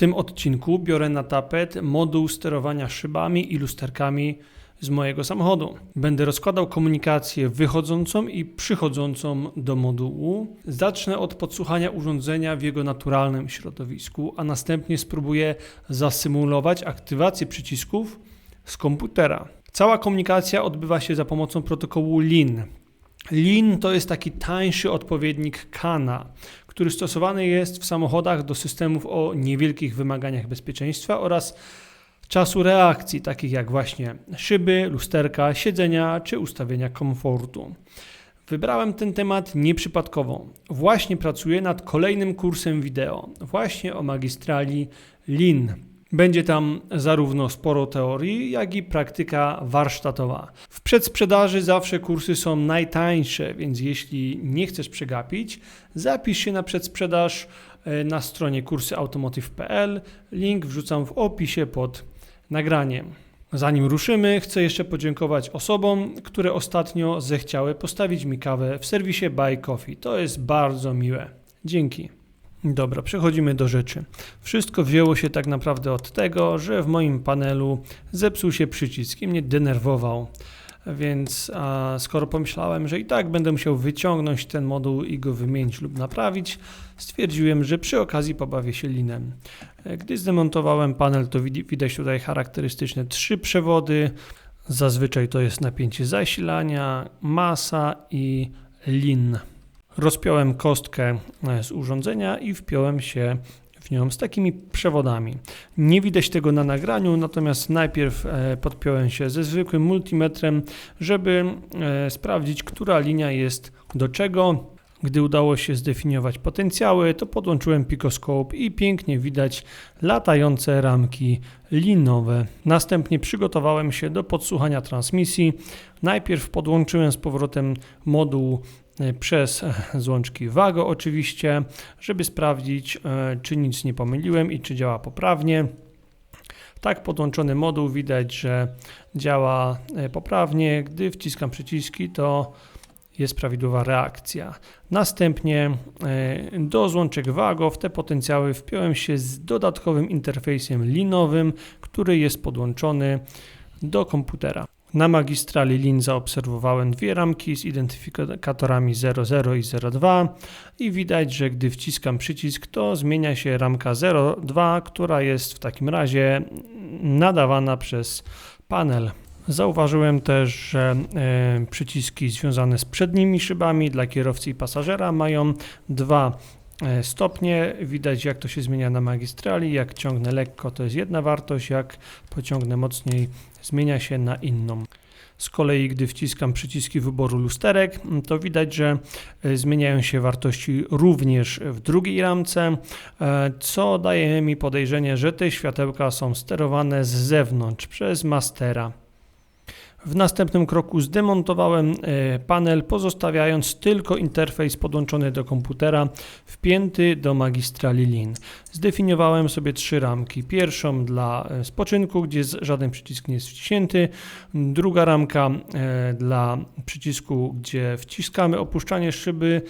tym odcinku biorę na tapet moduł sterowania szybami i lusterkami z mojego samochodu. Będę rozkładał komunikację wychodzącą i przychodzącą do modułu. Zacznę od podsłuchania urządzenia w jego naturalnym środowisku, a następnie spróbuję zasymulować aktywację przycisków z komputera. Cała komunikacja odbywa się za pomocą protokołu LIN. LIN to jest taki tańszy odpowiednik KANA, który stosowany jest w samochodach do systemów o niewielkich wymaganiach bezpieczeństwa oraz czasu reakcji, takich jak właśnie szyby, lusterka, siedzenia czy ustawienia komfortu. Wybrałem ten temat nieprzypadkowo. Właśnie pracuję nad kolejnym kursem wideo, właśnie o magistrali LIN. Będzie tam zarówno sporo teorii, jak i praktyka warsztatowa. W przedsprzedaży zawsze kursy są najtańsze, więc jeśli nie chcesz przegapić, zapisz się na przedsprzedaż e, na stronie kursy Link wrzucam w opisie pod nagraniem. Zanim ruszymy, chcę jeszcze podziękować osobom, które ostatnio zechciały postawić mi kawę w serwisie Buy Coffee. To jest bardzo miłe. Dzięki. Dobra, przechodzimy do rzeczy. Wszystko wzięło się tak naprawdę od tego, że w moim panelu zepsuł się przycisk i mnie denerwował. Więc a, skoro pomyślałem, że i tak będę musiał wyciągnąć ten moduł i go wymienić lub naprawić, stwierdziłem, że przy okazji pobawię się linem. E, gdy zdemontowałem panel, to widać tutaj charakterystyczne trzy przewody. Zazwyczaj to jest napięcie zasilania, masa i lin. Rozpiąłem kostkę e, z urządzenia i wpiąłem się w nią z takimi przewodami. Nie widać tego na nagraniu, natomiast najpierw e, podpiąłem się ze zwykłym multimetrem, żeby e, sprawdzić, która linia jest do czego. Gdy udało się zdefiniować potencjały, to podłączyłem Picoscope i pięknie widać latające ramki linowe. Następnie przygotowałem się do podsłuchania transmisji. Najpierw podłączyłem z powrotem moduł przez e, złączki WAGO oczywiście, żeby sprawdzić, e, czy nic nie pomyliłem i czy działa poprawnie. Tak podłączony moduł widać, że działa poprawnie. Gdy wciskam przyciski, to jest prawidłowa reakcja. Następnie do złączek WAGO w te potencjały wpiąłem się z dodatkowym interfejsem linowym, który jest podłączony do komputera. Na magistrali lin zaobserwowałem dwie ramki z identyfikatorami 00 i 02 i widać, że gdy wciskam przycisk, to zmienia się ramka 02, która jest w takim razie nadawana przez panel. Zauważyłem też, że e, przyciski związane z przednimi szybami dla kierowcy i pasażera mają dwa stopnie. Widać jak to się zmienia na magistrali. Jak ciągnę lekko to jest jedna wartość, jak pociągnę mocniej zmienia się na inną. Z kolei, gdy wciskam przyciski wyboru lusterek, to widać, że e, zmieniają się wartości również w drugiej ramce, e, co daje mi podejrzenie, że te światełka są sterowane z zewnątrz przez mastera. W następnym kroku zdemontowałem e, panel, pozostawiając tylko interfejs podłączony do komputera, wpięty do magistrali LIN. Zdefiniowałem sobie trzy ramki. Pierwszą dla e, spoczynku, gdzie żaden przycisk nie jest wciśnięty. Druga ramka e, dla przycisku, gdzie wciskamy opuszczanie szyby.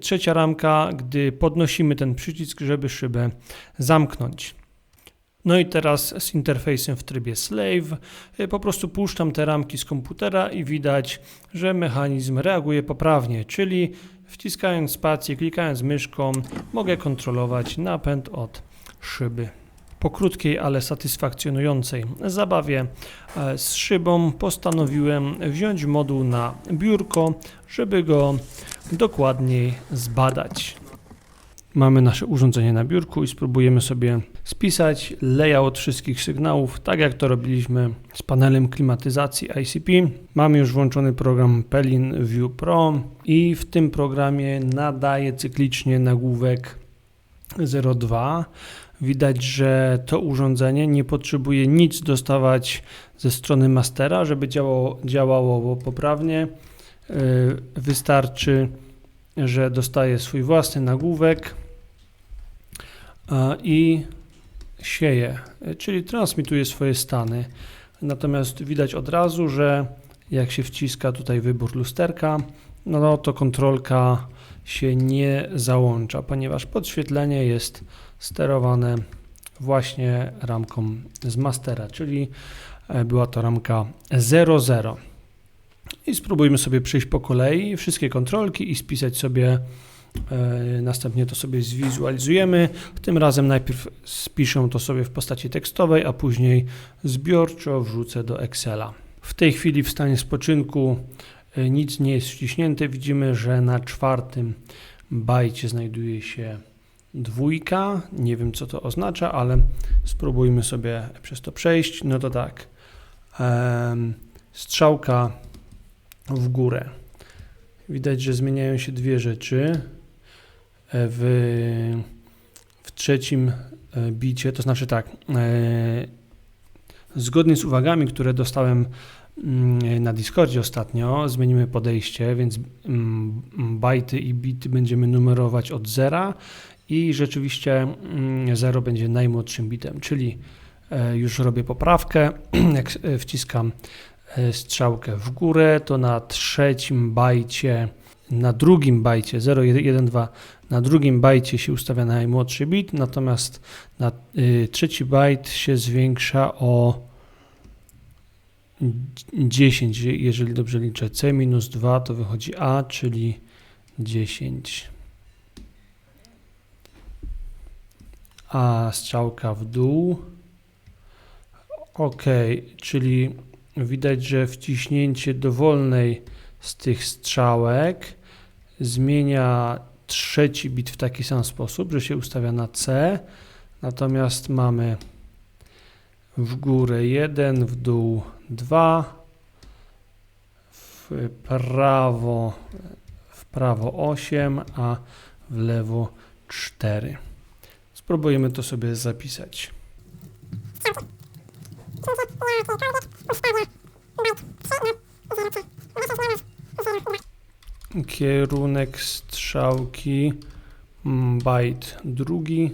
Trzecia ramka, gdy podnosimy ten przycisk, żeby szybę zamknąć. No i teraz z interfejsem w trybie slave y, po prostu puszczam te ramki z komputera i widać, że mechanizm reaguje poprawnie, czyli wciskając spację, klikając myszką mogę kontrolować napęd od szyby. Po krótkiej, ale satysfakcjonującej zabawie e, z szybą postanowiłem wziąć moduł na biurko, żeby go dokładniej zbadać. Mamy nasze urządzenie na biurku i spróbujemy sobie spisać layout wszystkich sygnałów, tak jak to robiliśmy z panelem klimatyzacji ICP. Mamy już włączony program Pelin View Pro i w tym programie nadaje cyklicznie nagłówek 02. Widać, że to urządzenie nie potrzebuje nic dostawać ze strony mastera, żeby działało, działało poprawnie. Yy, wystarczy, że dostaje swój własny nagłówek i sieje, czyli transmituje swoje stany. Natomiast widać od razu, że jak się wciska tutaj wybór lusterka, no to kontrolka się nie załącza, ponieważ podświetlenie jest sterowane właśnie ramką z mastera, czyli e, była to ramka 00. I spróbujmy sobie przejść po kolei wszystkie kontrolki i spisać sobie, następnie to sobie zwizualizujemy. Tym razem najpierw spiszę to sobie w postaci tekstowej, a później zbiorczo wrzucę do Excela. W tej chwili w stanie spoczynku e, nic nie jest wciśnięte. Widzimy, że na czwartym bajcie znajduje się dwójka. Nie wiem, co to oznacza, ale spróbujmy sobie przez to przejść. No to tak. Strzałka w górę. Widać, że zmieniają się dwie rzeczy. W, w trzecim e, bicie, to znaczy tak, e, zgodnie z uwagami, które dostałem mm, na Discordzie ostatnio, zmienimy podejście, więc mm, bajty i bity będziemy numerować od zera i rzeczywiście mm, 0 będzie najmłodszym bitem, czyli e, już robię poprawkę, jak wciskam strzałkę w górę, to na trzecim bajcie, na drugim bajcie 0, 1, 2, na drugim bajcie się ustawia najmłodszy bit, natomiast na y, trzeci bajt się zwiększa o 10, jeżeli dobrze liczę. C minus 2 to wychodzi A, czyli 10. A strzałka w dół. OK, czyli widać, że wciśnięcie dowolnej z tych strzałek zmienia trzeci bit w taki sam sposób, że się ustawia na C. Natomiast mamy w górę 1, w dół 2, w prawo, w prawo 8, a w lewo 4. Spróbujemy to sobie zapisać. Kierunek strzałki mm, byte drugi.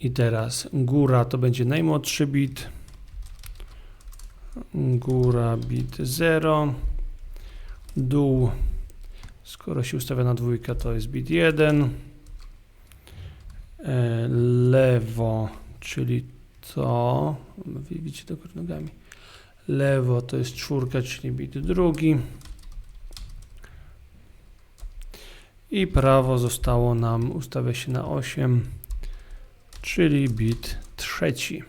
I teraz góra to będzie najmłodszy bit. Góra bit 0. Dół, skoro się ustawia na dwójkę, to jest bit 1. E, Lewo, czyli to, widzicie do nogami. Lewo to jest czwórka, czyli bit drugi. I prawo zostało nam, ustawia się na 8 czyli bit trzeci.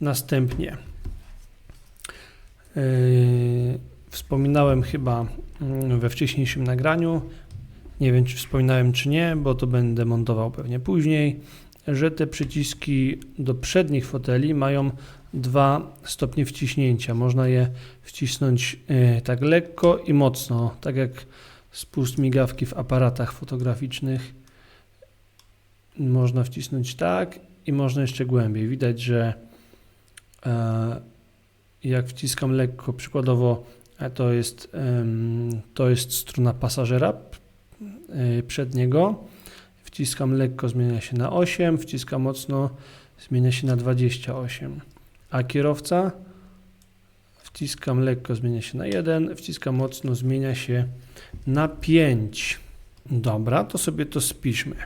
Następnie yy, wspominałem chyba mm, we wcześniejszym nagraniu, nie wiem czy wspominałem czy nie, bo to będę montował pewnie później, że te przyciski do przednich foteli mają dwa stopnie wciśnięcia. Można je wcisnąć yy, tak lekko i mocno, tak jak spust migawki w aparatach fotograficznych można wcisnąć tak i można jeszcze głębiej. Widać, że e, jak wciskam lekko, przykładowo e, to jest, to jest struna pasażera e, przedniego, wciskam lekko, zmienia się na 8, wciskam mocno, zmienia się na 28, a kierowca wciskam lekko, zmienia się na 1, wciskam mocno, zmienia się na 5. Dobra, to sobie to spiszmy.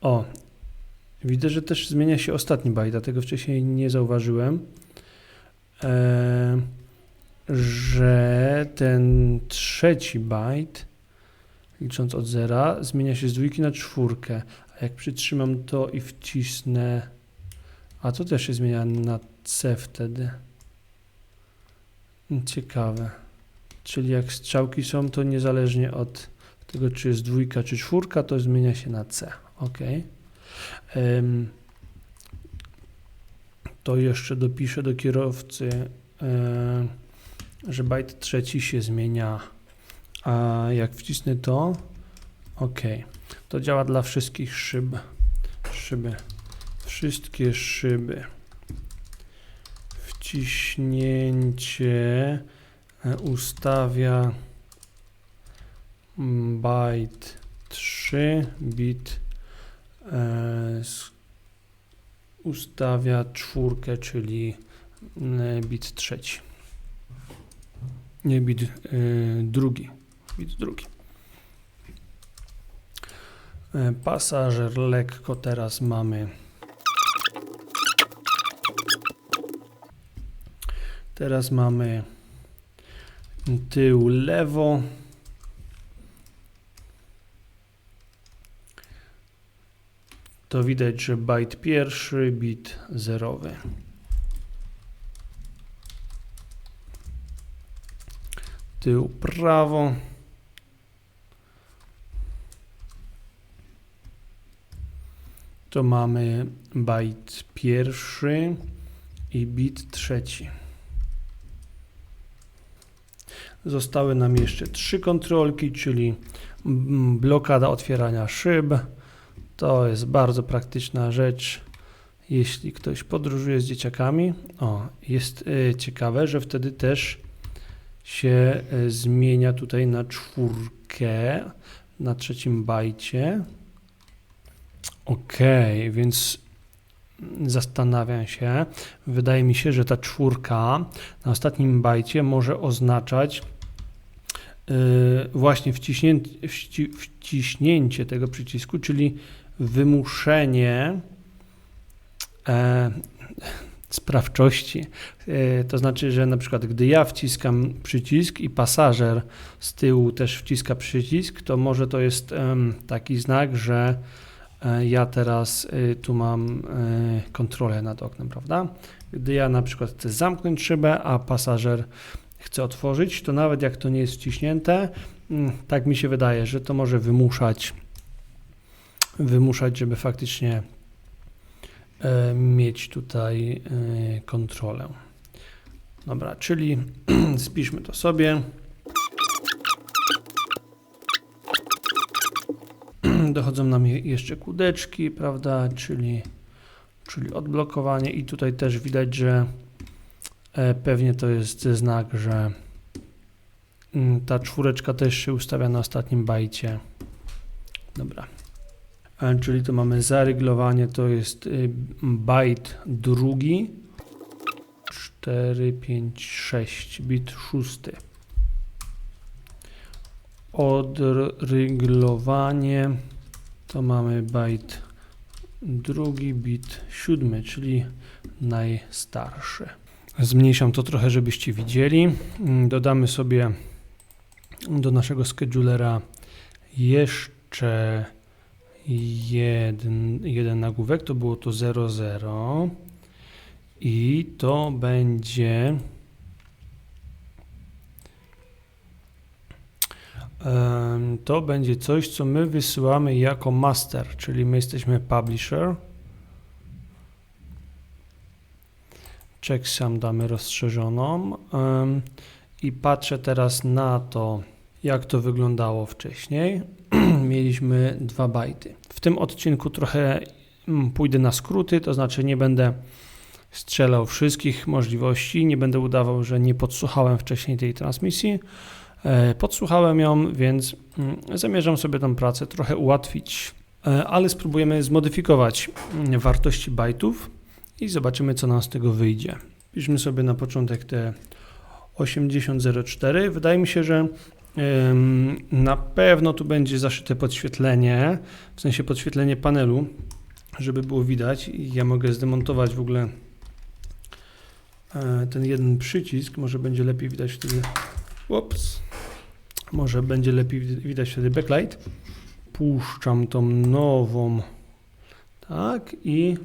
O, widzę, że też zmienia się ostatni bajt, dlatego wcześniej nie zauważyłem, e, że ten trzeci bajt, licząc od zera, zmienia się z dwójki na czwórkę. A jak przytrzymam to i wcisnę, a to też się zmienia na C wtedy. Ciekawe. Czyli jak strzałki są, to niezależnie od tego, czy jest dwójka, czy czwórka, to zmienia się na C. OK. Ym, to jeszcze dopiszę do kierowcy, yy, że byte trzeci się zmienia, a jak wcisnę to, OK. To działa dla wszystkich szyb. Szyby. Wszystkie szyby. Wciśnięcie e, ustawia byte 3 bit e, ustawia czwórkę, czyli e, bit trzeci. Nie bit e, drugi. Bit drugi. E, Pasażer lekko teraz mamy. Teraz mamy tył lewo. To widać, że byte pierwszy, bit zerowy. Tył prawo. To mamy byte pierwszy i bit trzeci. Zostały nam jeszcze trzy kontrolki, czyli blokada otwierania szyb. To jest bardzo praktyczna rzecz, jeśli ktoś podróżuje z dzieciakami. O, jest y, ciekawe, że wtedy też się y, zmienia tutaj na czwórkę, na trzecim bajcie. Okej, więc zastanawiam się. Wydaje mi się, że ta czwórka na ostatnim bajcie może oznaczać yy, właśnie wciśnięcie, wci, wciśnięcie tego przycisku, czyli wymuszenie e, sprawczości. E, to znaczy, że na przykład gdy ja wciskam przycisk i pasażer z tyłu też wciska przycisk, to może to jest taki znak, że e, ja teraz e, tu mam kontrolę nad oknem, prawda? Gdy ja na przykład chcę zamknąć szybę, a pasażer chce otworzyć, to nawet jak to nie jest wciśnięte, mm, tak mi się wydaje, że to może wymuszać wymuszać, żeby faktycznie mieć tutaj e, kontrolę. Dobra, czyli spiszmy to sobie. Dochodzą nam je- jeszcze kółdeczki, prawda, czyli, czyli odblokowanie i tutaj też widać, że e, pewnie to jest znak, że mm, ta czwóreczka też się ustawia na ostatnim bajcie. Dobra. Czyli to mamy zaryglowanie, to jest y, byte drugi, 4, 5, 6, bit szósty. Odryglowanie to mamy byte drugi, bit siódmy, czyli najstarszy. Zmniejszam to trochę, żebyście widzieli. Mm, Dodamy sobie do naszego schedulera jeszcze jeden, jeden nagłówek, to było to 00 i to będzie to będzie coś, co my wysyłamy jako master, czyli my jesteśmy publisher. Checksum damy rozszerzoną i patrzę teraz na to, jak to wyglądało wcześniej. Mieliśmy 2 bajty. W tym odcinku trochę mm, pójdę na skróty, to znaczy nie będę strzelał wszystkich możliwości, nie będę udawał, że nie podsłuchałem wcześniej tej transmisji. E, Podsłuchałem ją, więc mm, zamierzam sobie tę pracę trochę ułatwić, E, ale spróbujemy zmodyfikować mm, wartości bajtów i zobaczymy, co nam z tego wyjdzie. Piszmy sobie na początek te 8004. Wydaje mi się, że Na pewno tu będzie zaszyte podświetlenie, w sensie podświetlenie panelu, żeby było widać. Ja mogę zdemontować w ogóle e, ten jeden przycisk, może będzie lepiej widać wtedy. Ups. Może będzie lepiej wid- widać wtedy backlight. Puszczam tą nową. Tak i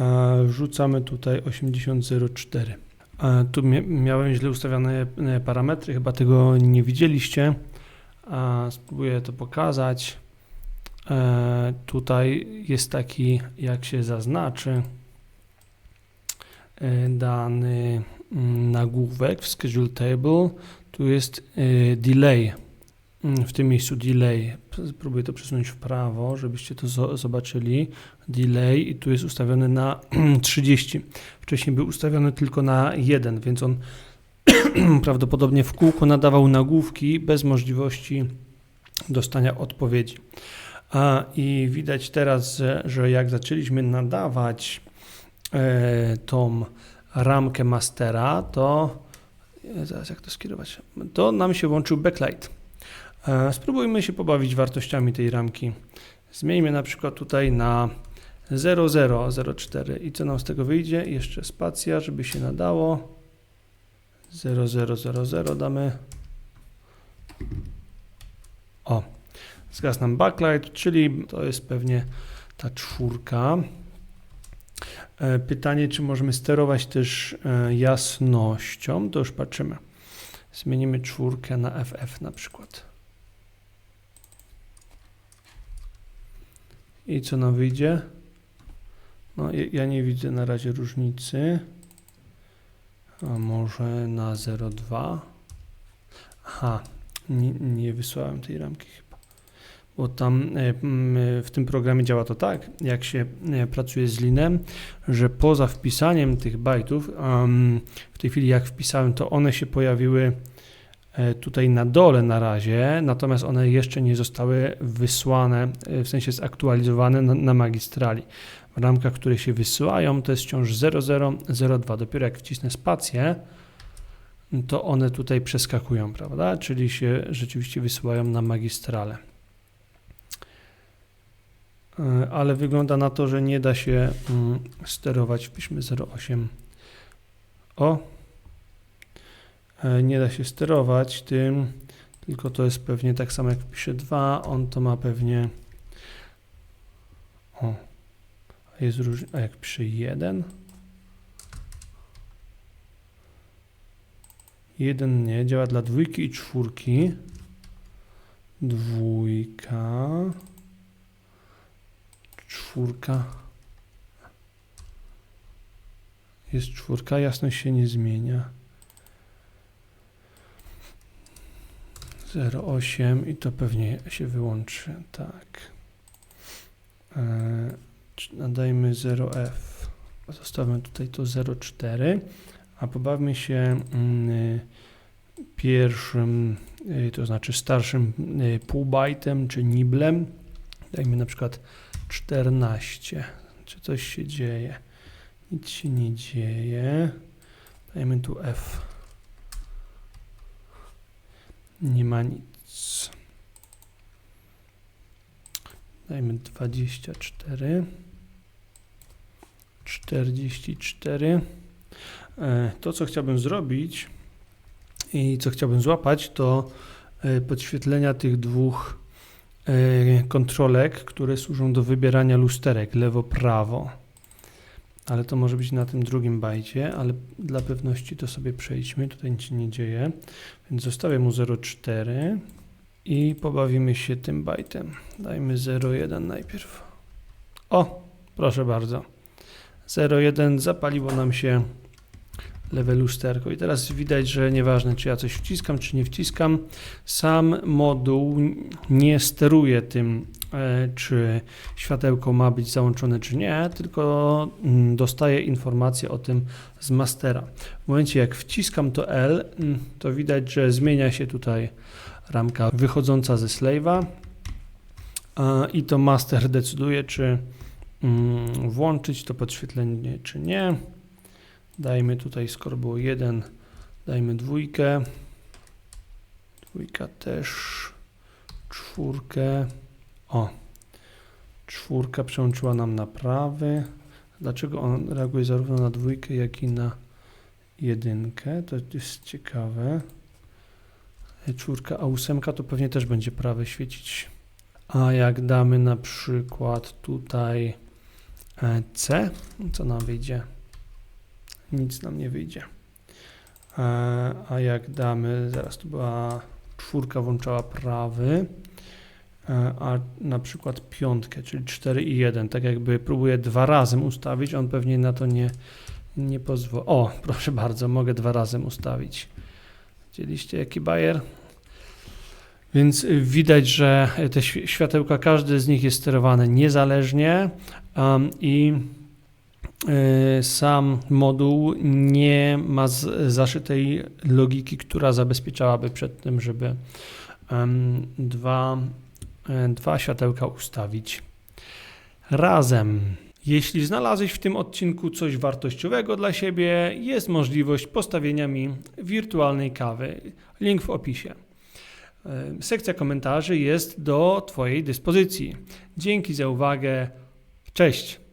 e, wrzucamy tutaj 8004. E, Tu mia- miałem źle ustawione e, parametry, chyba tego nie widzieliście. A Spróbuję to pokazać. E, Tutaj jest taki, jak się zaznaczy, e, dany mm, nagłówek w schedule table. Tu jest e, delay. Mm, W tym miejscu delay. Spróbuję to przesunąć w prawo, żebyście to zo- zobaczyli. Delay i tu jest ustawiony na 30. Wcześniej był ustawiony tylko na 1, więc on prawdopodobnie w kółko nadawał nagłówki bez możliwości dostania odpowiedzi. A, I widać teraz, że, że jak zaczęliśmy nadawać e, tą ramkę mastera, to e, zaraz jak to skierować, to nam się włączył backlight. E, spróbujmy się pobawić wartościami tej ramki. Zmieńmy na przykład tutaj na 0004 i co nam z tego wyjdzie? Jeszcze spacja, żeby się nadało. 0000 damy. O, zgasł nam backlight, czyli to jest pewnie ta czwórka. E, Pytanie, czy możemy sterować też e, jasnością? To już patrzymy. Zmienimy czwórkę na FF na przykład. I co nam wyjdzie? No, ja- nie widzę na razie różnicy. A może na 0,2? Aha, nie, nie wysłałem tej ramki chyba. Bo tam e, m, w tym programie działa to tak, jak się e, pracuje z linem, że poza wpisaniem tych bajtów, w tej chwili jak wpisałem, to one się pojawiły e, tutaj na dole na razie, natomiast one jeszcze nie zostały wysłane, e, w sensie zaktualizowane na, na magistrali. W ramkach, które się wysyłają, to jest wciąż 0002. Dopiero jak wcisnę spację, to one tutaj przeskakują, prawda? Czyli się rzeczywiście wysyłają na magistrale. E, Ale wygląda na to, że nie da się mm, sterować. Wpiszmy 08. O! E, Nie da się sterować tym, tylko to jest pewnie tak samo jak wpiszę 2, on to ma pewnie. O, jest róż... A jak piszę 1? 1 nie, działa dla dwójki i czwórki. Dwójka. Czwórka. Jest czwórka, jasność się nie zmienia. 0,8 i to pewnie się wyłączy, tak. Czy nadajmy 0F. Zostawmy tutaj to 0,4, a pobawmy się mm, pierwszym, y, to znaczy starszym y, półbajtem czy niblem. Dajmy na przykład 14. Czy coś się dzieje? Nic się nie dzieje. Dajmy tu F. Nie ma nic. Dajmy 24. 44. E, To, co chciałbym zrobić i co chciałbym złapać, to e, podświetlenia tych dwóch e, kontrolek, które służą do wybierania lusterek lewo-prawo. Ale to może być na tym drugim bajcie, ale dla pewności to sobie przejdźmy. Tutaj nic się nie dzieje, więc zostawię mu 0,4 i pobawimy się tym bajtem. Dajmy 0,1 najpierw. O, proszę bardzo. 0,1 zapaliło nam się lewe lusterko. I teraz widać, że nieważne, czy ja coś wciskam, czy nie wciskam, sam moduł nie steruje tym, e, czy światełko ma być załączone, czy nie, tylko mm, dostaje informację o tym z mastera. W momencie, jak wciskam to L, mm, to widać, że zmienia się tutaj ramka wychodząca ze slave'a i to master decyduje, czy mm, włączyć to podświetlenie, czy nie. Dajmy tutaj, skoro było 1, dajmy dwójkę. Dwójka też. Czwórkę. O. Czwórka przełączyła nam na prawy. Dlaczego on reaguje zarówno na dwójkę, jak i na jedynkę? To jest ciekawe. Czwórka, a ósemka to pewnie też będzie prawy świecić. A jak damy na przykład tutaj e, C, co nam wyjdzie? Nic nam nie wyjdzie. E, A jak damy, zaraz tu była czwórka włączała prawy, e, a na przykład piątkę, czyli 4 i 1, tak jakby próbuję dwa razem ustawić, on pewnie na to nie, nie pozwoli. O, proszę bardzo, mogę dwa razem ustawić. Widzieliście jaki bajer? Więc widać, że te świ- światełka, każdy z nich jest sterowany niezależnie um, i sam moduł nie ma zaszytej logiki, która zabezpieczałaby przed tym, żeby dwa e, dwa światełka ustawić razem. Jeśli znalazłeś w tym odcinku coś wartościowego dla siebie, jest możliwość postawienia mi wirtualnej kawy. Link w opisie. E, Sekcja komentarzy jest do Twojej dyspozycji. Dzięki za uwagę. Cześć.